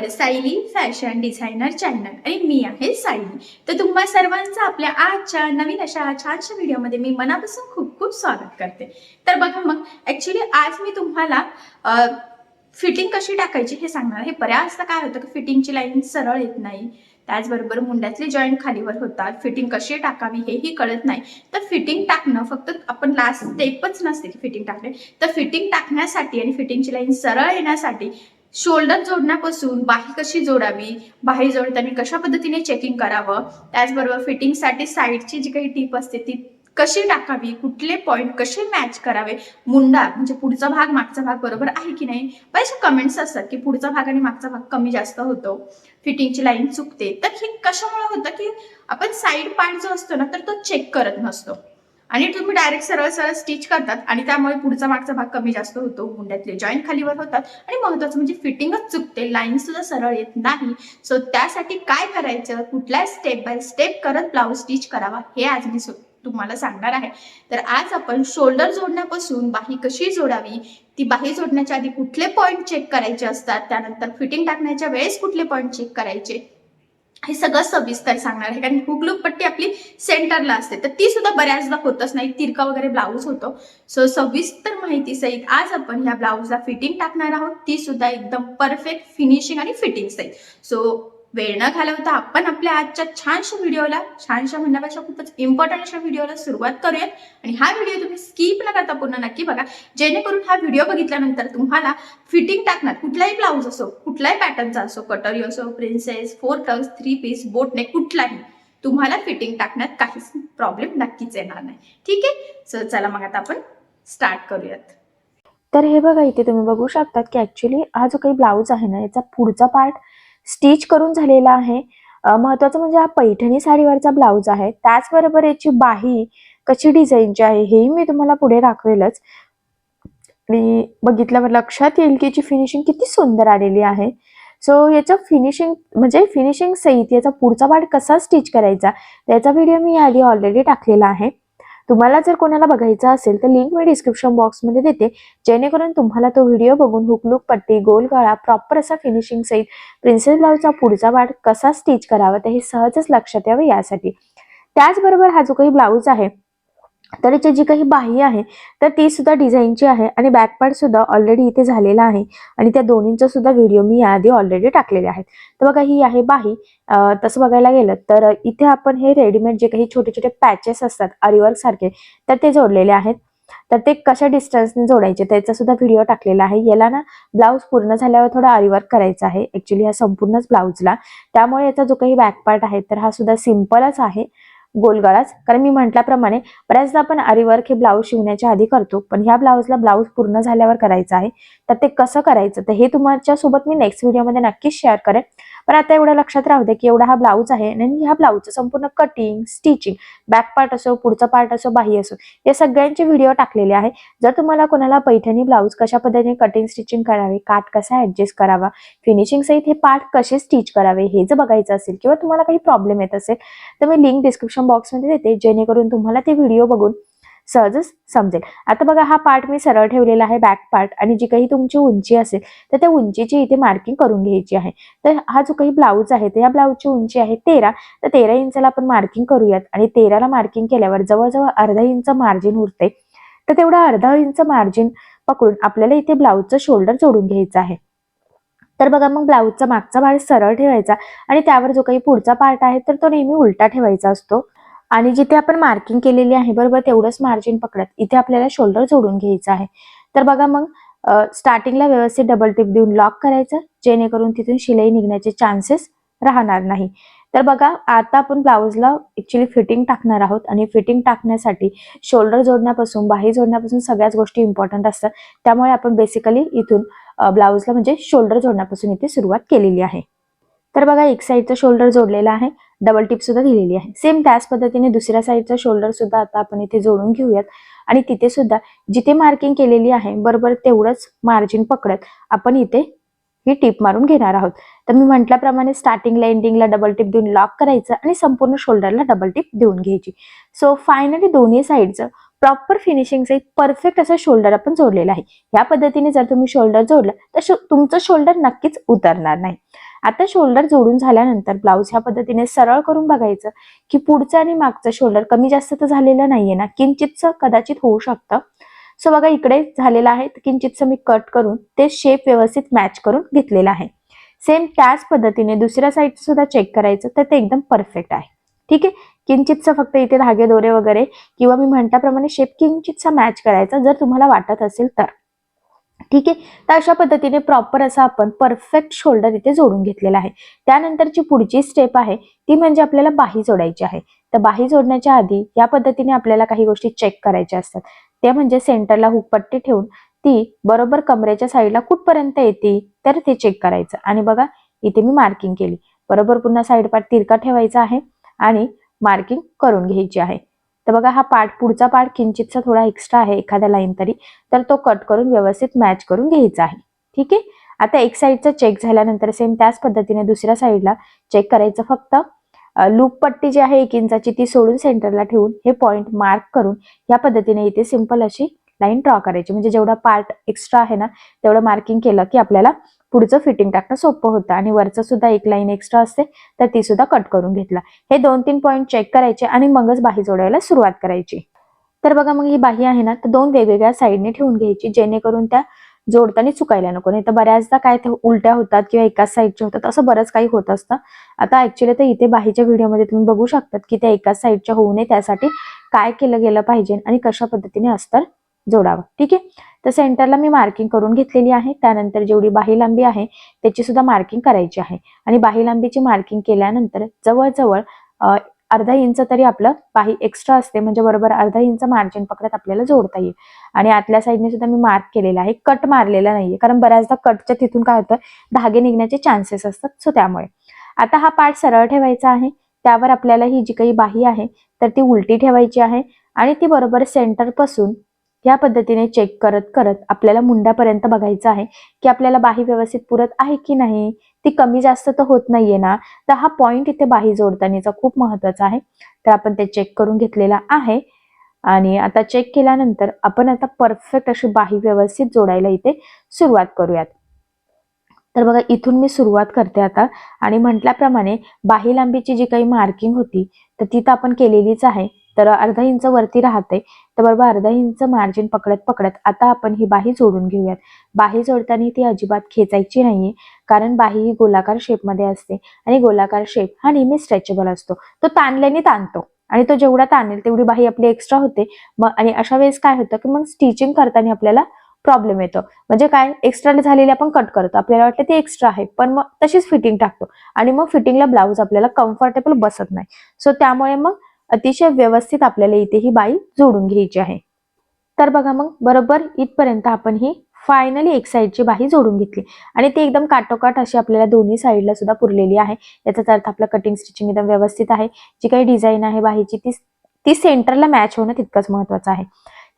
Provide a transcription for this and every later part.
Welcome Sayali fashion designer channel. आणि मी आहे सायली. तर तुम्हा सर्वांचं आपल्या आजच्या नवीन अशा छानशा व्हिडिओमध्ये मी मनापासून खूप खूप स्वागत करते. तर बघा मग ॲक्च्युली आज मी तुम्हाला फिटिंग कशी टाकायची हे सांगणार हे बऱ्याचदा काय होतं की फिटिंगची लाईन सरळ येत नाही. त्याचबरोबर मुंड्यातले जॉईंट खालीवर होतात. फिटिंग कशी टाकावी हेही कळत नाही. तर फिटिंग टाकणं फक्त आपण लास्ट स्टेपच नसते की फिटिंग टाकणे तर फिटिंग टाकण्यासाठी आणि फिटिंगची लाईन सरळ येण्यासाठी शोल्डर जोडण्यापासून बाही कशी जोडावी? बाही जोडताना कशा पद्धतीने चेकिंग करावं? त्याचबरोबर फिटिंगसाठी साईडची जी काही टीप असते ती कशी टाकावी? कुठले पॉईंट कसे मॅच करावे? मुंडा म्हणजे पुढचा भाग मागचा भाग बरोबर आहे की नाही? बरेचसे कमेंट्स असतात की पुढचा भाग आणि मागचा भाग कमी जास्त होतो. फिटिंगची लाईन चुकते. तर हे कशामुळे होतं की आपण साईड पार्ट जो असतो ना तर तो चेक करत नसतो. आणि तुम्ही डायरेक्ट सरळ सरळ स्टिच करतात आणि त्यामुळे पुढचा मागचा भाग कमी जास्त होतो मुंड्यातले जॉईंट खालीवर होतात आणि महत्वाचं म्हणजे फिटिंगच चुकते लाईन सुद्धा सरळ येत नाही. सो त्यासाठी काय करायचं? कुठल्या स्टेप बाय स्टेप करत ब्लाऊज स्टिच करावा हे आज मी तुम्हाला सांगणार आहे. तर आज आपण शोल्डर जोडण्यापासून बाही कशी जोडावी? ती बाही जोडण्याच्या आधी कुठले पॉईंट चेक करायचे असतात? त्यानंतर फिटिंग टाकण्याच्या वेळेस कुठले पॉईंट चेक करायचे? हे सगळं सविस्तर सांगणार आहे. कारण हुकलूक पट्टी आपली सेंटरला असते. तर ती सुद्धा बऱ्याचदा होतच नाही. तिरका वगैरे ब्लाऊज होतो. सो सविस्तर माहिती सहित आज आपण ह्या ब्लाऊजला फिटिंग टाकणार आहोत. ती सुद्धा एकदम परफेक्ट फिनिशिंग आणि फिटिंग सहित. सो वेळ न घालवता आपण आपल्या आजच्या छानशा व्हिडिओला छानशा म्हणण्यापेक्षा खूपच इम्पॉर्टंट अशा व्हिडिओला सुरुवात करूयात. आणि हा व्हिडिओ तुम्ही स्किप न करता पूर्ण नक्की बघा. जेणेकरून हा व्हिडिओ बघितल्यानंतर तुम्हाला फिटिंग टाकणार कुठलाही ब्लाऊज असो कुठलाही पॅटर्नचा असो कटोरी असो princess four tucks three piece boat neck कुठलाही तुम्हाला फिटिंग टाकण्यात काहीच प्रॉब्लेम नक्कीच येणार नाही. ठीक आहे? सो चला मग आता आपण स्टार्ट करूयात. तर हे बघा इथे तुम्ही बघू शकतात की ऍक्च्युली हा जो काही ब्लाऊज आहे ना याचा पुढचा पार्ट स्टिच करून झालेला आहे. महत्वाचं म्हणजे हा पैठणी साडीवरचा ब्लाऊज आहे. त्याचबरोबर याची बाही कशी डिझाईनची आहे हेही मी तुम्हाला पुढे दाखवेलच. आणि बघितल्यावर लक्षात येईल की याची फिनिशिंग किती सुंदर आलेली आहे. सो याचं फिनिशिंग म्हणजे फिनिशिंग सहित याचा पुढचा पार्ट कसा स्टिच करायचा त्याचा व्हिडिओ मी आधी ऑलरेडी टाकलेला आहे. तुम्हाला जर कोणाला बघायचा असेल तर लिंक मी डिस्क्रिप्शन बॉक्समध्ये देते. जेणेकरून तुम्हाला तो व्हिडिओ बघून हुकलूक पट्टी गोल गळा प्रॉपर असा फिनिशिंग सहित प्रिन्सेस ब्लाऊजचा पुढचा वाट कसा स्टिच करावा ते हे सहजच लक्षात यावं यासाठी. त्याचबरोबर हा जो काही ब्लाऊज आहे तर याची जी काही बाही आहे तर ती सुद्धा डिझाईनची आहे आणि बॅक पार्ट सुद्धा ऑलरेडी इथे झालेला आहे. आणि त्या दोन्हींचा सुद्धा व्हिडिओ मी याआधी ऑलरेडी टाकलेले आहेत. तर बघा ही आहे बाही. तसं बघायला गेलं तर इथे आपण हे रेडीमेड जे काही छोटे छोटे पॅचेस असतात अरिवर्क सारखे तर ते जोडलेले आहेत. तर ते कशा डिस्टन्सने जोडायचे त्याचा सुद्धा व्हिडिओ टाकलेला आहे. याला ना ब्लाऊज पूर्ण झाल्यावर थोडा अरिवर्क करायचा आहे. ऍक्च्युली हा संपूर्णच ब्लाऊजला त्यामुळे याचा जो काही बॅक पार्ट आहे तर हा सुद्धा सिम्पलच आहे. गोलगळाच. कारण मी म्हटल्याप्रमाणे बऱ्याचदा आपण आरीवर्क हे ब्लाऊज शिवण्याच्या आधी करतो पण ह्या ब्लाऊजला ब्लाऊज पूर्ण झाल्यावर करायचं आहे. तर ते कसं करायचं? तर हे तुमच्यासोबत मी नेक्स्ट व्हिडिओमध्ये नक्कीच शेअर करेन. पण आता एवढं लक्षात राहू दे की एवढा हा ब्लाऊज आहे आणि ह्या ब्लाऊजचं संपूर्ण कटिंग स्टिचिंग बॅक पार्ट असो पुढचा पार्ट असो बाही असो या सगळ्यांचे व्हिडिओ टाकलेले आहे. जर तुम्हाला कोणाला पैठणी ब्लाऊज कशा पद्धतीने कटिंग स्टिचिंग करावे काट कसा ऍडजस्ट करावा फिनिशिंग सहित हे पार्ट कसे स्टिच करावे हे जर बघायचं असेल किंवा तुम्हाला काही प्रॉब्लेम येत असेल तर मी लिंक डिस्क्रिप्शन बॉक्समध्ये देते जेणेकरून तुम्हाला ते व्हिडिओ बघून सहजच समजेल. आता बघा हा पार्ट मी सरळ ठेवलेला आहे बॅक पार्ट आणि जी काही तुमची उंची असेल तर त्या उंचीची इथे मार्किंग करून घ्यायची आहे. तर हा जो काही ब्लाऊज आहे तर या ब्लाऊजची उंची आहे तेरा. तर तेरा इंचाला आपण मार्किंग करूयात. आणि तेराला मार्किंग केल्यावर जवळजवळ अर्धा इंच मार्जिन उरते. तर तेवढं अर्धा इंच मार्जिन पकडून आपल्याला इथे ब्लाऊजचं शोल्डर जोडून घ्यायचं आहे. तर बघा मग ब्लाऊजचा मागचा भाग सरळ ठेवायचा. आणि त्यावर जो काही पुढचा पार्ट आहे तर तो नेहमी उलटा ठेवायचा असतो. आणि जिथे आपण मार्किंग केलेली आहे बरोबर तेवढंच मार्जिन पकडत. इथे आपल्याला शोल्डर जोडून घ्यायचं आहे. तर बघा मग स्टार्टिंगला व्यवस्थित डबल टिप देऊन लॉक करायचं. जेणेकरून तिथून शिलाई निघण्याचे चान्सेस राहणार नाही. तर बघा आता आपण ब्लाऊजला ऍक्च्युली फिटिंग टाकणार आहोत. आणि फिटिंग टाकण्यासाठी शोल्डर जोडण्यापासून बाही जोडण्यापासून सगळ्याच गोष्टी इम्पॉर्टंट असतात. त्यामुळे आपण बेसिकली इथून ब्लाऊजला म्हणजे शोल्डर जोडण्यापासून इथे सुरुवात केलेली आहे. तर बघा एक साईडचं शोल्डर जोडलेलं आहे. डबल टिप सुद्धा दिलेली आहे. सेम त्याच पद्धतीने दुसऱ्या साईडचा शोल्डर सुद्धा आता आपण इथे जोडून घेऊयात. आणि तिथे सुद्धा जिथे मार्किंग केलेली आहे बरोबर तेवढंच मार्जिन पकडत आपण इथे ही टिप मारून घेणार आहोत. तर मी म्हटल्याप्रमाणे स्टार्टिंगला एंडिंगला डबल टिप देऊन लॉक करायचं आणि संपूर्ण शोल्डरला डबल टिप देऊन घ्यायची. सो फायनली दोन्ही साईडचं प्रॉपर फिनिशिंग एक परफेक्ट असं शोल्डर आपण जोडलेलं आहे. या पद्धतीने जर तुम्ही शोल्डर जोडलं तर शो- तुमचं शोल्डर नक्कीच उतरणार नाही. आता शोल्डर जोडून झाल्यानंतर ब्लाऊज ह्या पद्धतीने सरळ करून बघायचं की पुढचं आणि मागचं शोल्डर कमी जास्त तर झालेलं नाहीये ना? किंचितचं कदाचित होऊ शकतं. सो बघा इकडे झालेलं आहे. किंचितचं मी कट करून ते शेप व्यवस्थित मॅच करून घेतलेलं आहे. सेम त्याच पद्धतीने दुसऱ्या साईड सुद्धा चेक करायचं तर ते एकदम परफेक्ट आहे. ठीक आहे? किंचितचं फक्त इथे धागे दोरे वगैरे किंवा मी म्हणताप्रमाणे शेप किंचितचा मॅच करायचा जर तुम्हाला वाटत असेल तर. ठीक आहे? तर अशा पद्धतीने प्रॉपर असा आपण परफेक्ट शोल्डर इथे जोडून घेतलेला आहे. त्यानंतरची पुढची स्टेप आहे ती म्हणजे आपल्याला बाही जोडायची आहे. तर बाही जोडण्याच्या आधी या पद्धतीने आपल्याला काही गोष्टी चेक करायच्या असतात. ते म्हणजे सेंटरला हुकपट्टी ठेवून ती बरोबर कमरेच्या साईडला कुठपर्यंत येते तर ते चेक करायचं. आणि बघा इथे मी मार्किंग केली. बरोबर पुन्हा साईड पार्ट तिरका ठेवायचा आहे आणि मार्किंग करून घ्यायची आहे. तर बघा हा पार्ट पुढचा पार्ट किंचितचा थोडा एक्स्ट्रा आहे एखाद्या लाईन तरी. तर तो कट करून व्यवस्थित मॅच करून घ्यायचा आहे. ठीक आहे? आता एक साईडचा चेक झाल्यानंतर सेम त्याच पद्धतीने दुसऱ्या साईडला चेक करायचं फक्त. लूप पट्टी जी आहे एक इंचाची ती सोडून सेंटरला ठेवून हे पॉइंट मार्क करून या पद्धतीने इथे सिंपल अशी लाईन ड्रॉ करायची. म्हणजे जेवढा पार्ट एक्स्ट्रा आहे ना तेवढं मार्किंग केलं की आपल्याला पुढचं फिटिंग टाकणं सोपं होतं. आणि वरचं सुद्धा एक लाईन एक्स्ट्रा असते तर ती सुद्धा कट करून घेतला. हे दोन तीन पॉईंट चेक करायचे आणि मगच बाही जोडायला सुरुवात करायची. तर बघा मग ही बाही आहे ना तर दोन वेगवेगळ्या साईडने ठेवून घ्यायची जेणेकरून त्या जोडताना चुकायला नको. नाही तर बऱ्याचदा काय उलट्या होतात किंवा एकाच साईडच्या होतात असं बरंच काही होत असतं. आता ऍक्च्युली तर इथे बाहीच्या व्हिडिओमध्ये तुम्ही बघू शकतात की त्या एकाच साईडच्या होऊ नये त्यासाठी काय केलं गेलं पाहिजे आणि कशा पद्धतीने अस्तर जोडावं. ठीक आहे? तर सेंटरला मी मार्किंग करून घेतलेली आहे. त्यानंतर जेवढी बाही लांबी आहे त्याची सुद्धा मार्किंग करायची आहे. आणि बाही लांबीची मार्किंग केल्यानंतर जवळजवळ अर्धा इंच तरी आपलं बाही एक्स्ट्रा असते. म्हणजे बरोबर अर्धा इंच मार्जिन पकडत आपल्याला जोडता येईल. आणि आतल्या साईडने सुद्धा मी मार्क केलेला आहे. कट मारलेला नाहीये. कारण बऱ्याचदा कटच्या तिथून काय होतं? धागे निघण्याचे चान्सेस असतात. सो त्यामुळे. आता हा पार्ट सरळ ठेवायचा आहे. त्यावर आपल्याला ही जी काही बाही आहे तर ती उलटी ठेवायची आहे. आणि ती बरोबर सेंटरपासून या पद्धतीने चेक करत करत आपल्याला मुंड्यापर्यंत बघायचं आहे की आपल्याला बाही व्यवस्थित पुरत आहे की नाही. ती कमी जास्त तर होत नाहीये ना. तर हा पॉइंट इथे बाही जोडतानाचा खूप महत्त्वाचा आहे. तर आपण ते चेक करून घेतलेला आहे. आणि आता चेक केल्यानंतर आपण आता परफेक्ट अशी बाही व्यवस्थित जोडायला इथे सुरुवात करूयात. तर बघा इथून मी सुरुवात करते आता. आणि म्हटल्याप्रमाणे बाही लांबीची जी काही मार्किंग होती तर ती तर आपण केलेलीच आहे. तर अर्धा इंच वरती राहते. तर बरोबर अर्धा इंच मार्जिन पकडत पकडत आता आपण ही बाही जोडून घेऊयात. बाही जोडताना ती अजिबात खेचायची नाहीये. कारण बाही ही गोलाकार शेपमध्ये असते आणि गोलाकार शेप हा नेहमी स्ट्रेचेबल असतो. तो ताणल्याने ताणतो आणि तो जेवढा ताणेल तेवढी बाही आपली एक्स्ट्रा होते. मग आणि अशा वेळेस काय होतं की मग स्टिचिंग करताना आपल्याला प्रॉब्लेम येतो. म्हणजे काय? एक्स्ट्रा झालेली आपण कट करतो. आपल्याला वाटतं ते एक्स्ट्रा आहे. पण मग तशीच फिटिंग टाकतो. आणि मग फिटिंगला ब्लाऊज आपल्याला कम्फर्टेबल बसत नाही. सो त्यामुळे मग अतिशय व्यवस्थित आपल्याला इथे ही बाई जोडून घ्यायची आहे. तर बघा मग बरोबर इथपर्यंत आपण ही फायनली एक साईडची बाही जोडून घेतली. आणि ती एकदम काटोकाट अशी आपल्याला दोन्ही साईडला सुद्धा पुरलेली आहे. याचाच अर्थ आपलं कटिंग स्टिचिंग एकदम व्यवस्थित आहे. जी काही डिझाईन आहे बाहीची ती ती सेंटरला मॅच होणं तितकंच महत्वाचं आहे.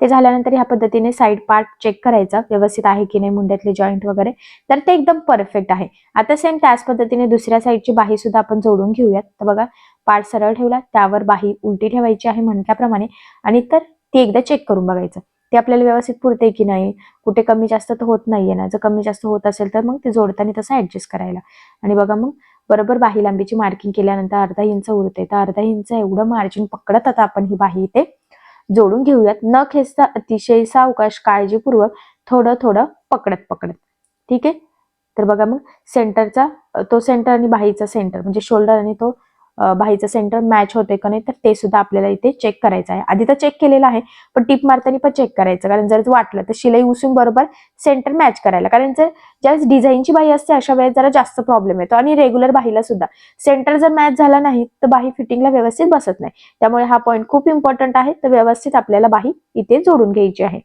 ते झाल्यानंतर ह्या पद्धतीने साईड पार्ट चेक करायचा व्यवस्थित आहे की नाही मुंड्यातले जॉईंट वगैरे. तर ते एकदम परफेक्ट आहे. आता सेम त्याच पद्धतीने दुसऱ्या साईडची बाही सुद्धा आपण जोडून घेऊयात. तर बघा पार्ट सरळ ठेवला त्यावर बाही उलटी ठेवायची आहे म्हटल्याप्रमाणे आणि तर ती एकदा चेक करून बघायचं. ते आपल्याला व्यवस्थित पुरते की नाही? कुठे कमी जास्त तर होत नाहीये ना? जर कमी जास्त होत असेल तर मग ते जोडताना तसं ऍडजस्ट करायला. आणि बघा मग बरोबर बाही लांबीची मार्किंग केल्यानंतर अर्धा इंच उरते. तर अर्धा इंच एवढं मार्जिन पकडत आता आपण ही बाही इथे जोडून घेऊयात. न खेचता अतिशय सावकाश काळजीपूर्वक थोडं थोडं पकडत पकडत. ठीक आहे? तर बघा मग सेंटरचा तो सेंटर आणि बाहीचा सेंटर म्हणजे शोल्डर आणि तो बाहीचं सेंटर मॅच होते का नाही तर ते सुद्धा आपल्याला इथे चेक करायचं आहे. आधी तर चेक केलेलं आहे पण टीप मारताना पण चेक करायचं. कारण जर वाटलं तर शिलाई उसून बरोबर सेंटर मॅच करायला. कारण जर ज्यावेळेस डिझाईनची बाही असते अशा वेळेस जरा जास्त प्रॉब्लेम येतो. आणि रेग्युलर बाहीला सुद्धा. सेंटर जर मॅच झाला नाही तर बाही फिटिंगला व्यवस्थित बसत नाही. त्यामुळे हा पॉईंट खूप इम्पॉर्टंट आहे. तर व्यवस्थित आपल्याला बाही इथे जोडून घ्यायची आहे.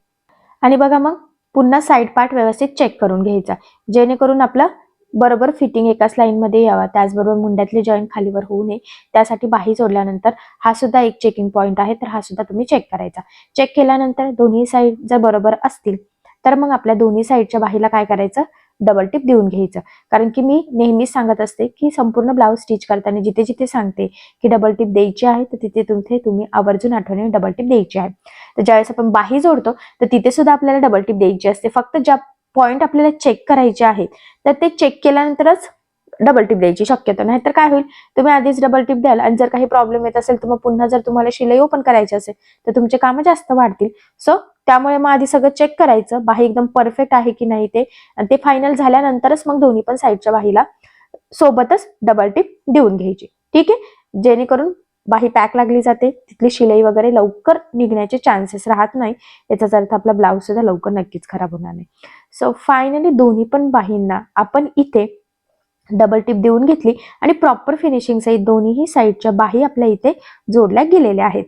आणि बघा मग पुन्हा साईड पार्ट व्यवस्थित चेक करून घ्यायचा. जेणेकरून आपलं बरोबर फिटिंग एकाच लाईन मध्ये यावा. त्याचबरोबर मुंड्यातले जॉईंट खालीवर होऊ नये. त्यासाठी बाही जोडल्यानंतर हा सुद्धा एक चेकिंग पॉईंट आहे. तर हा सुद्धा तुम्ही चेक करायचा. चेक केल्यानंतर दोन्ही साईड जर बरोबर असतील तर मग आपल्या दोन्ही साईडच्या बाहीला काय करायचं? डबल टिप देऊन घ्यायचं. कारण की मी नेहमीच सांगत असते की संपूर्ण ब्लाऊज स्टिच करताना जिथे जिथे सांगते की डबल टिप द्यायची आहे तर तिथे तुमचे तुम्ही आवर्जून आठवणी डबल टिप द्यायची आहे. तर ज्यावेळेस आपण बाही जोडतो तर तिथे सुद्धा आपल्याला डबल टिप द्यायची असते. फक्त ज्या पॉईंट आपल्याला चेक करायचे आहेत. तर ते चेक केल्यानंतरच डबल टिप द्यायची शक्यतो. नाहीतर काय होईल? तुम्ही आधीच डबल टिप द्याल आणि जर काही प्रॉब्लेम येत असेल तर मग पुन्हा जर तुम्हाला शिलाई ओपन करायची असेल तर तुमचे कामं जास्त वाढतील. सो त्यामुळे मग आधी सगळं चेक करायचं बाही एकदम परफेक्ट आहे की नाही ते. आणि ते फायनल झाल्यानंतरच मग दोन्ही पण साईडच्या बाहीला सोबतच डबल टिप देऊन घ्यायची. ठीक आहे? जेणेकरून बाही पॅक लागली जाते. तिथली शिलाई वगैरे लवकर निघण्याचे चान्सेस राहत नाही. याचाच अर्थ आपला ब्लाऊज सुद्धा लवकर नक्कीच खराब होणार नाही. सो फायनली दोन्ही पण बाहींना आपण इथे डबल टिप देऊन घेतली आणि प्रॉपर फिनिशिंग सहित दोन्हीही साईडच्या बाही आपल्या इथे जोडल्या गेलेल्या आहेत.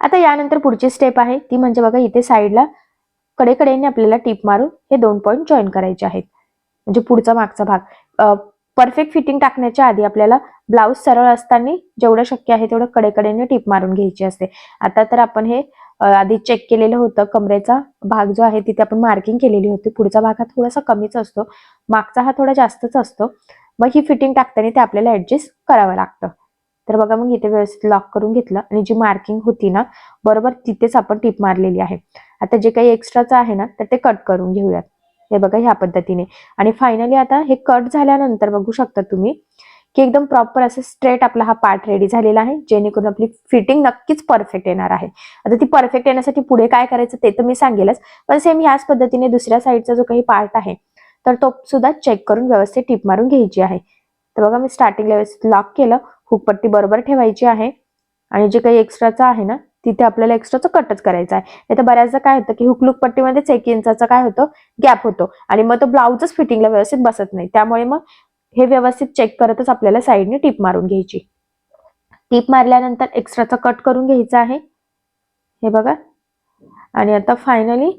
आता यानंतर पुढची स्टेप आहे. ती म्हणजे बघा इथे साईडला कडेकडेने आपल्याला टिप मारून हे दोन पॉईंट जॉईन करायचे आहेत. म्हणजे पुढचा मागचा भाग. परफेक्ट फिटिंग टाकण्याच्या आधी आपल्याला ब्लाऊज सरळ असताना जेवढं शक्य आहे तेवढं कडेकडेने टिप मारून घ्यायची असते. आता तर आपण हे आधी चेक केलेलं होतं. कमरेचा भाग जो आहे तिथे आपण मार्किंग केलेली होती. पुढचा भाग हा थोडासा कमीच असतो. मागचा हा थोडा जास्तच असतो. मग ही फिटिंग टाकताना ते आपल्याला ऍडजस्ट करावं लागतं. तर बघा मग इथे व्यवस्थित लॉक करून घेतलं आणि जी मार्किंग होती ना बरोबर तिथेच आपण टिप मारलेली आहे. आता जे काही एक्स्ट्राचं आहे ना तर ते कट करून घेऊयात. हे बघा ह्या पद्धतीने. आणि फायनली आता हे कट झाल्यानंतर बघू शकता तुम्ही की एकदम प्रॉपर असं स्ट्रेट आपला हा पार्ट रेडी झालेला आहे जेणेकरून आपली फिटिंग नक्कीच परफेक्ट येणार आहे. आता ती परफेक्ट येण्यासाठी पुढे काय करायचं ते तर मी सांगेलच पण सेम याच पद्धतीने दुसऱ्या साईडचा जो काही पार्ट आहे तर तो सुद्धा चेक करून व्यवस्थित टिप मारून घ्यायची आहे. तर बघा मी स्टार्टिंगला व्यवस्थित लॉक केलं हुकपट्टी बरोबर ठेवायची आहे. आणि जे काही एक्स्ट्राचं आहे ना तिथे आपल्याला एक्स्ट्राचं कटच करायचं आहे. नाही तर बऱ्याचदा काय होतं की हुकलुक पट्टीमध्येच एक इंचाचा काय होतो? गॅप होतो. आणि मग तो ब्लाऊजच फिटिंगला व्यवस्थित बसत नाही. त्यामुळे मग हे व्यवस्थित चेक करतच आपल्याला साईडने टीप मारून घ्यायची. टीप मारल्यानंतर एक्स्ट्राचा कट करून घ्यायचा आहे. हे बघा. आणि आता फायनली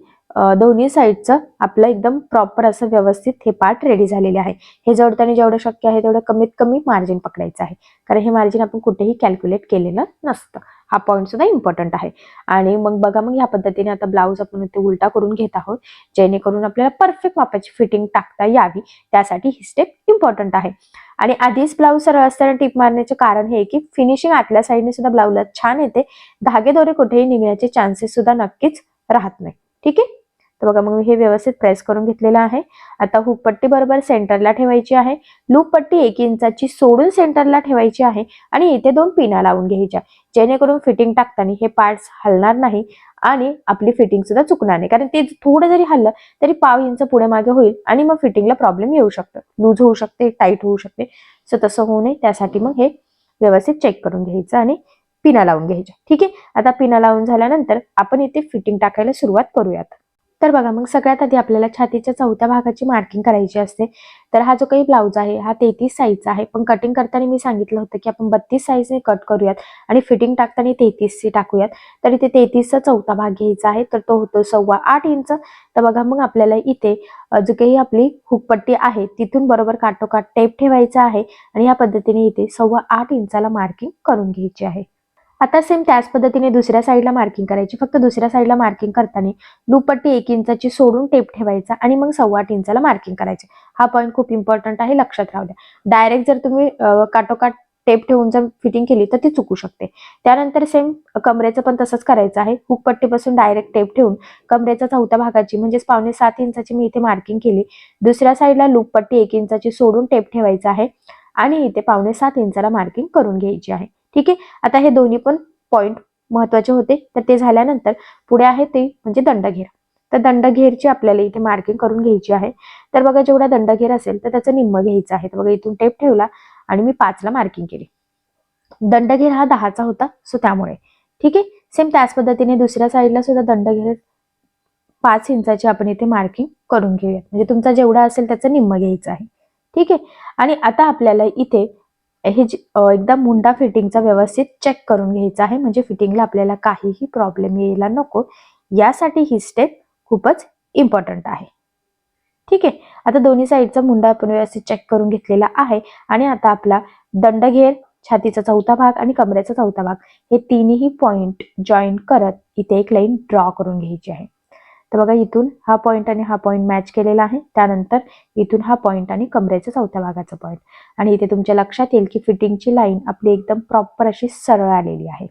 दोन्ही साईडचं आपलं एकदम प्रॉपर असं व्यवस्थित हे पार्ट रेडी झालेले आहे. हे जोडताना जेवढं शक्य आहे तेवढं कमीत कमी मार्जिन पकडायचं आहे. कारण हे मार्जिन आपण कुठेही कॅल्क्युलेट केलेलं नसतं. हा पॉईंट सुद्धा इम्पॉर्टंट आहे. आणि मग बघा मग ह्या पद्धतीने आता ब्लाऊज आपण इथे उलटा करून घेत आहोत जेणेकरून आपल्याला परफेक्ट मापाची फिटिंग टाकता यावी. त्यासाठी ही स्टेप इम्पॉर्टंट आहे. आणि आधीच ब्लाऊज सरळ असताना टिप मारण्याचे कारण हे की फिनिशिंग आतल्या साईडने सुद्धा ब्लाऊजला छान येते. धागेदोरे कुठेही निघण्याचे चान्सेस सुद्धा नक्कीच राहत नाही. ठीक आहे? तर बघा मग मी हे व्यवस्थित प्रेस करून घेतलेलं आहे. आता हुक पट्टी बरोबर सेंटरला ठेवायची आहे. लूप पट्टी एक इंचाची सोडून सेंटरला ठेवायची आहे आणि इथे दोन पिना लावून घ्यायच्या. जेणेकरून फिटिंग टाकताना हे पार्ट्स हलणार नाही आणि आपली फिटिंग सुद्धा चुकणार नाही. कारण ते थोडं जरी हल्लं तरी पाव इंच पुढे मागे होईल आणि मग फिटिंगला प्रॉब्लेम येऊ शकतो. लूज होऊ शकते टाईट होऊ शकते. सो तसं होऊ नये. त्यासाठी मग हे व्यवस्थित चेक करून घ्यायचं आणि पिना लावून घ्यायच्या. ठीक आहे? आता पिना लावून झाल्यानंतर आपण इथे फिटिंग टाकायला सुरुवात करूयात. तर बघा मग सगळ्यात आधी आपल्याला छातीच्या चौथ्या भागाची मार्किंग करायची असते. तर हा जो काही ब्लाऊज आहे हा तेहतीस साईजचा आहे. पण कटिंग करताना मी सांगितलं होतं की आपण बत्तीस साईजने कट करूयात आणि फिटिंग टाकताना तेहतीसची टाकूयात. तर इथे तेहतीसचा चौथा भाग घ्यायचा आहे तर तो होतो सव्वा आठ इंच तर बघा मग आपल्याला इथे जो काही आपली हुकपट्टी आहे तिथून बरोबर काटोकाट टेप ठेवायचा आहे आणि या पद्धतीने इथे सव्वा आठ इंचाला मार्किंग करून घ्यायची आहे. आता सेम त्याच पद्धतीने दुसऱ्या साईडला मार्किंग करायची. फक्त दुसऱ्या साईडला मार्किंग करताना लूपपट्टी एक इंचाची सोडून टेप ठेवायचा आणि मग सव्वा आठ इंचाला मार्किंग करायचे. हा पॉईंट खूप इम्पॉर्टंट आहे लक्षात राहू द्या. डायरेक्ट जर तुम्ही काटोकाट टेप ठेवून जर फिटिंग केली तर ती चुकू शकते. त्यानंतर सेम कमरेचं पण तसंच करायचं आहे. हुकपट्टीपासून डायरेक्ट टेप ठेवून कमरेच्या चौथ्या भागाची म्हणजेच पावणे सात इंचाची मी इथे मार्किंग केली. दुसऱ्या साईडला लूपपट्टी एक इंचाची सोडून टेप ठेवायचा आहे आणि इथे पावणे सात इंचाला मार्किंग करून घ्यायची आहे. ठीक आहे? आता हे दोन्ही पण पॉइंट महत्त्वाचे होते. तर ते झाल्यानंतर पुढे आहे ते म्हणजे दंडघेर. तर दंडघेरची आपल्याला इथे मार्किंग करून घ्यायची आहे. तर बघा जेवढा दंडघेर असेल तर त्याचं निम्म घ्यायचं आहे. तर बघा इथून टेप ठेवला आणि मी पाचला मार्किंग केली. दंडघेर हा दहाचा होता सो त्यामुळे. ठीक आहे? सेम त्याच पद्धतीने दुसऱ्या साईडला सुद्धा दंडघेर पाच इंचाची आपण इथे मार्किंग करून घेऊयात. म्हणजे तुमचा जेवढा असेल त्याचं निम्म घ्यायचं आहे. ठीक आहे? आणि आता आपल्याला इथे हे जे- एकदा मुंडा फिटिंगचा व्यवस्थित चेक करून घ्यायचा आहे. म्हणजे फिटिंगला आपल्याला काहीही प्रॉब्लेम यायला नको. यासाठी ही स्टेप खूपच इम्पॉर्टंट आहे. ठीक आहे? आता दोन्ही साईडचा मुंडा आपण व्यवस्थित चेक करून घेतलेला आहे. आणि आता आपला दंडघेर छातीचा चौथा भाग आणि कमरेचा चौथा भाग हे तिन्ही पॉइंट जॉईन करत इथे एक लाईन ड्रॉ करून घ्यायची आहे. तर बघा इथून हा पॉईंट आणि हा पॉईंट मॅच केलेला आहे. त्यानंतर इथून हा पॉईंट आणि कमरेचा चौथ्या भागाचा पॉईंट आणि इथे तुमच्या लक्षात येईल की फिटिंगची लाईन आपली एकदम प्रॉपर अशी सरळ आलेली आहे.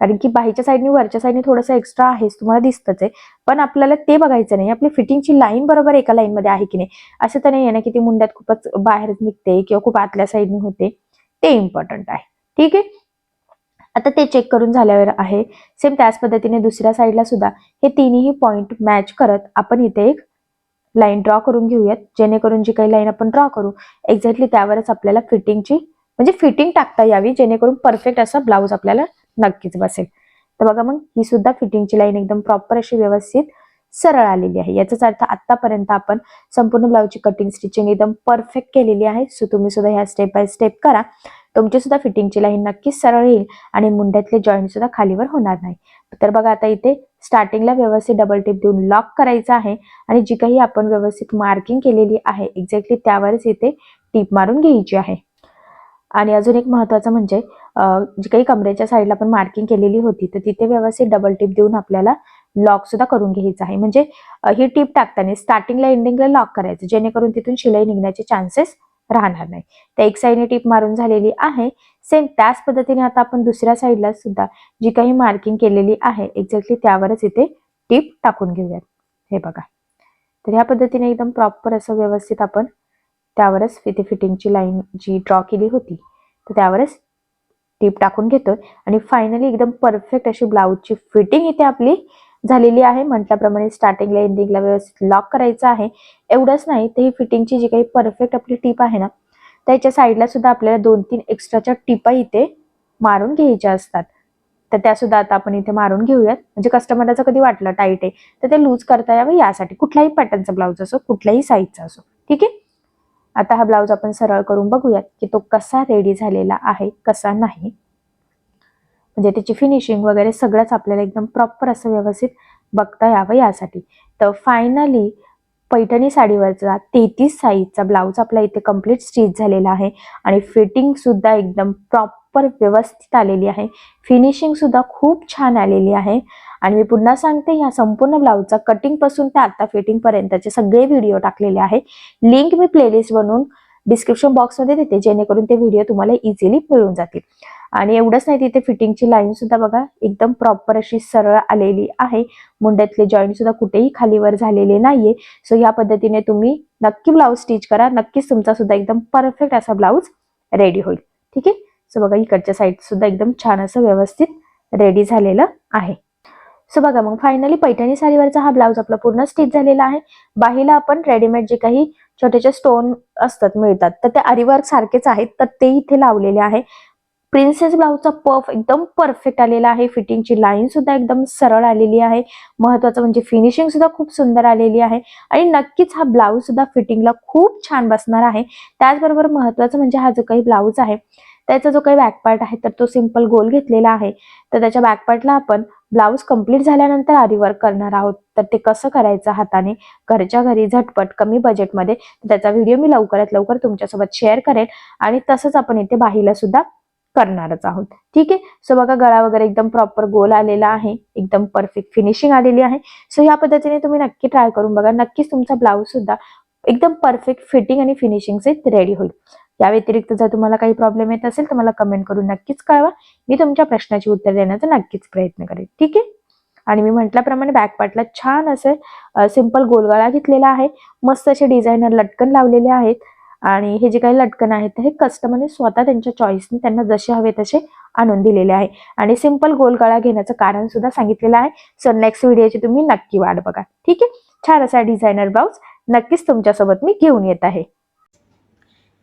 कारण की बाहेरच्या साईडने वरच्या साईडने थोडंसं एक्स्ट्रा आहेच तुम्हाला दिसतच आहे. पण आपल्याला ते बघायचं नाही. आपली फिटिंगची लाईन बरोबर एका लाईन मध्ये आहे की नाही? असं तर नाही आहे ना की ती मुंड्यात खूपच बाहेर निघते किंवा खूप आतल्या साईडने होते. ते इम्पॉर्टंट आहे. ठीक आहे? आता ते चेक करून झाल्यावर आहे. सेम त्याच पद्धतीने दुसऱ्या साईडला सुद्धा. हे तिन्ही पॉइंट मॅच करत आपण इथे एक लाईन ड्रॉ करून घेऊयात. जेणेकरून जी काही लाईन आपण ड्रॉ करू एक्झॅक्टली त्यावरच आपल्याला फिटिंगची म्हणजे फिटिंग टाकता यावी जेणेकरून परफेक्ट असा ब्लाऊज आपल्याला नक्कीच बसेल. तर बघा मग ही सुद्धा फिटिंगची लाईन एकदम प्रॉपर अशी व्यवस्थित सरळ आलेली आहे. याचाच अर्थ आतापर्यंत आपण संपूर्ण ब्लाऊजची कटिंग स्टिचिंग एकदम परफेक्ट केलेली आहे. सो तुम्ही सुद्धा ह्या स्टेप बाय स्टेप करा. तुमची सुद्धा फिटिंगची लाईन नक्कीच सरळ येईल आणि मुंड्यातले जॉईंट सुद्धा खालीवर होणार नाही. तर बघा आता इथे स्टार्टिंगला व्यवस्थित डबल टिप देऊन लॉक करायचं आहे आणि जी काही आपण व्यवस्थित मार्किंग केलेली आहे एक्झॅक्टली त्यावरच इथे टीप मारून घ्यायची आहे. आणि अजून एक महत्वाचं म्हणजे जी काही कमरेच्या साईडला आपण मार्किंग केलेली होती तर तिथे व्यवस्थित डबल टिप देऊन आपल्याला लॉक सुद्धा करून घ्यायचं आहे. म्हणजे ही टीप टाकताना स्टार्टिंगला एंडिंगला लॉक करायचं जेणेकरून तिथून शिलाई निघण्याचे चान्सेस राहणार नाही. तर एक साईडने टीप मारून झालेली आहे. सेम त्याच पद्धतीने आता आपण दुसऱ्या साईडला सुद्धा जी काही मार्किंग केलेली आहे एक्झॅक्टली त्यावरच इथे टीप टाकून घेऊयात. हे बघा. तर ह्या पद्धतीने एकदम प्रॉपर असं व्यवस्थित आपण त्यावरच इथे फिटिंगची लाईन जी ड्रॉ केली होती तर त्यावरच टीप टाकून घेतोय. आणि फायनली एकदम परफेक्ट अशी ब्लाऊजची फिटिंग इथे आपली झालेली आहे. म्हटल्याप्रमाणे स्टार्टिंगला एंडिंगला व्यवस्थित लॉक करायचं आहे. एवढंच नाही तर ही फिटिंगची जी काही परफेक्ट आपली टीप आहे ना त्याच्या साईडला सुद्धा आपल्याला दोन तीन एक्स्ट्राच्या टिपा इथे मारून घ्यायच्या असतात. तर त्या सुद्धा आता आपण इथे मारून घेऊयात. म्हणजे कस्टमरला कधी वाटलं टाईट आहे तर ते लूज करता यावं यासाठी. कुठलाही पॅटर्नचा ब्लाऊज असो कुठल्याही साईजचा असो. ठीक आहे? आता हा ब्लाऊज आपण सरळ करून बघूयात की तो कसा रेडी झालेला आहे कसा नाही. म्हणजे त्याची फिनिशिंग वगैरे सगळंच आपल्याला एकदम प्रॉपर असं व्यवस्थित बघता यावं यासाठी. तर फायनली पैठणी साडीवरचा तेहतीस साईजचा ब्लाऊज आपला इथे कंप्लीट स्टिच झालेला आहे आणि फिटिंग सुद्धा एकदम प्रॉपर व्यवस्थित आलेली आहे. फिनिशिंग सुद्धा खूप छान आलेली आहे. आणि मी पुन्हा सांगते ह्या संपूर्ण ब्लाऊजचा कटिंगपासून ते आता फिटिंग पर्यंतचे सगळे व्हिडिओ टाकलेले आहे. लिंक मी प्लेलिस्ट बनवून डिस्क्रिप्शन बॉक्समध्ये देते जेणेकरून ते व्हिडिओ तुम्हाला इझिली मिळून जातील. आणि एवढंच नाही तिथे फिटिंगची लाईन सुद्धा बघा एकदम प्रॉपर अशी सरळ आलेली आहे. मुंड्यातले जॉईंट सुद्धा कुठेही खालीवर झालेले नाहीये. सो या पद्धतीने तुम्ही नक्की ब्लाऊज स्टिच करा. नक्कीच तुमचा सुद्धा एकदम परफेक्ट असा ब्लाऊज रेडी होईल. ठीक आहे? सो बघा इकडच्या साईड सुद्धा एकदम छान असं व्यवस्थित रेडी झालेलं आहे. सो बघा मग फायनली पैठणी साडीवरचा हा ब्लाऊज आपला पूर्ण स्टिच झालेला आहे. बाहीला आपण रेडीमेड जे काही छोटेचे स्टोन असतात मिळतात तर ते अरिवर्क सारखेच आहेत तर ते इथे लावलेले आहे. प्रिन्सेस ब्लाऊजचा पफ एकदम परफेक्ट आलेला आहे. फिटिंगची लाईन सुद्धा एकदम सरळ आलेली आहे. महत्वाचं म्हणजे फिनिशिंग सुद्धा खूप सुंदर आलेली आहे. आणि नक्कीच हा ब्लाऊज सुद्धा फिटिंगला खूप छान बसणार आहे. त्याचबरोबर महत्वाचं म्हणजे हा जो काही ब्लाऊज आहे त्याचा जो काही बॅकपार्ट आहे तर तो सिंपल गोल घेतलेला आहे. तर त्याच्या बॅकपार्टला आपण ब्लाऊज कंप्लीट झाल्यानंतर आरीवर्क करणार आहोत. तर ते कसं करायचं हाताने? घरच्या घरी झटपट कमी बजेटमध्ये त्याचा व्हिडिओ मी लवकरात लवकर तुमच्यासोबत शेअर करेल. आणि तसंच आपण इथे बाहीला सुद्धा करणारच आहोत. ठीक आहे? सो बघा गळा वगैरे एकदम प्रॉपर गोल आलेला आहे. एकदम परफेक्ट फिनिशिंग आलेली आहे. सो या पद्धतीने तुम्ही नक्की ट्राय करून बघा. नक्कीच तुमचा ब्लाऊज सुद्धा एकदम परफेक्ट फिटिंग आणि फिनिशिंगचे रेडी होईल. या व्यतिरिक्त जर तुम्हाला काही प्रॉब्लेम येत असेल तर मला कमेंट करून नक्कीच कळवा. मी तुमच्या प्रश्नाची उत्तर देण्याचा नक्कीच प्रयत्न करेन. ठीक आहे? आणि मी म्हटल्याप्रमाणे बॅक पार्टला छान असे सिंपल गोलगळा घेतलेला आहे. मस्त असे डिझायनर लटकन लावलेले आहेत. आणि हे जे काही लटकन आहेत ते हे कस्टमरने स्वतः त्यांच्या चॉईसने त्यांना जसे हवे तसे आणून दिलेले आहे. आणि सिंपल गोलगळा घेण्याचं कारण सुद्धा सांगितलेलं आहे. सो नेक्स्ट व्हिडिओची तुम्ही नक्की वाट बघा. ठीक आहे? छान असा डिझायनर ब्लाऊज नक्कीच तुमच्यासोबत मी घेऊन येत आहे.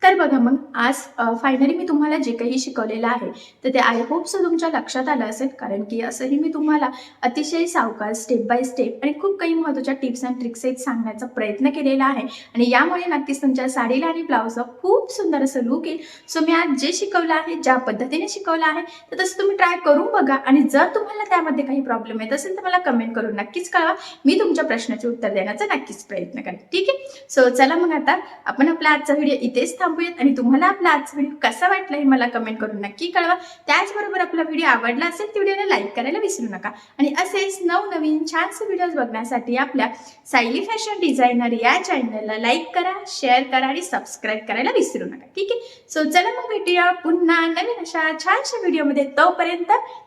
तर बघा मग आज फायनली मी तुम्हाला जे काही शिकवलेलं आहे तर ते आय होप सो तुमच्या लक्षात आलं असेल. कारण की असंही मी तुम्हाला अतिशय सावकार स्टेप बाय स्टेप आणि खूप काही महत्त्वाच्या टिप्स अँड ट्रिक्स आहेत सांगण्याचा प्रयत्न केलेला आहे. आणि यामुळे नक्कीच तुमच्या साडीला आणि ब्लाऊजला खूप सुंदर असं लुक येईल. सो मी आज जे शिकवलं आहे ज्या पद्धतीने शिकवलं आहे तर तसं तुम्ही ट्राय करून बघा. आणि जर तुम्हाला त्यामध्ये काही प्रॉब्लेम येत असेल तर मला कमेंट करून नक्कीच कळवा. मी तुमच्या प्रश्नाचे उत्तर देण्याचा नक्कीच प्रयत्न करेन. ठीक आहे? सो चला मग आता आपण आपला आजचा व्हिडिओ इथेच थांबूयात आणि तुम्हाला आपला आजचा व्हिडिओ कसा वाटला हे मला कमेंट करून नक्की कळवा. त्याचबरोबर आपला व्हिडिओ आवडला असेल तर व्हिडिओला लाईक करायला विसरू नका. आणि असेच नवनवीन छानसे व्हिडिओज बघण्यासाठी आपल्या सायली फॅशन डिझायनर या चॅनलला लाईक करा शेअर करा आणि सबस्क्राईब करायला विसरू नका. ठीक आहे? सो चला मग भेटूया पुन्हा नवीन अशा छानशा व्हिडिओमध्ये तोपर्यंत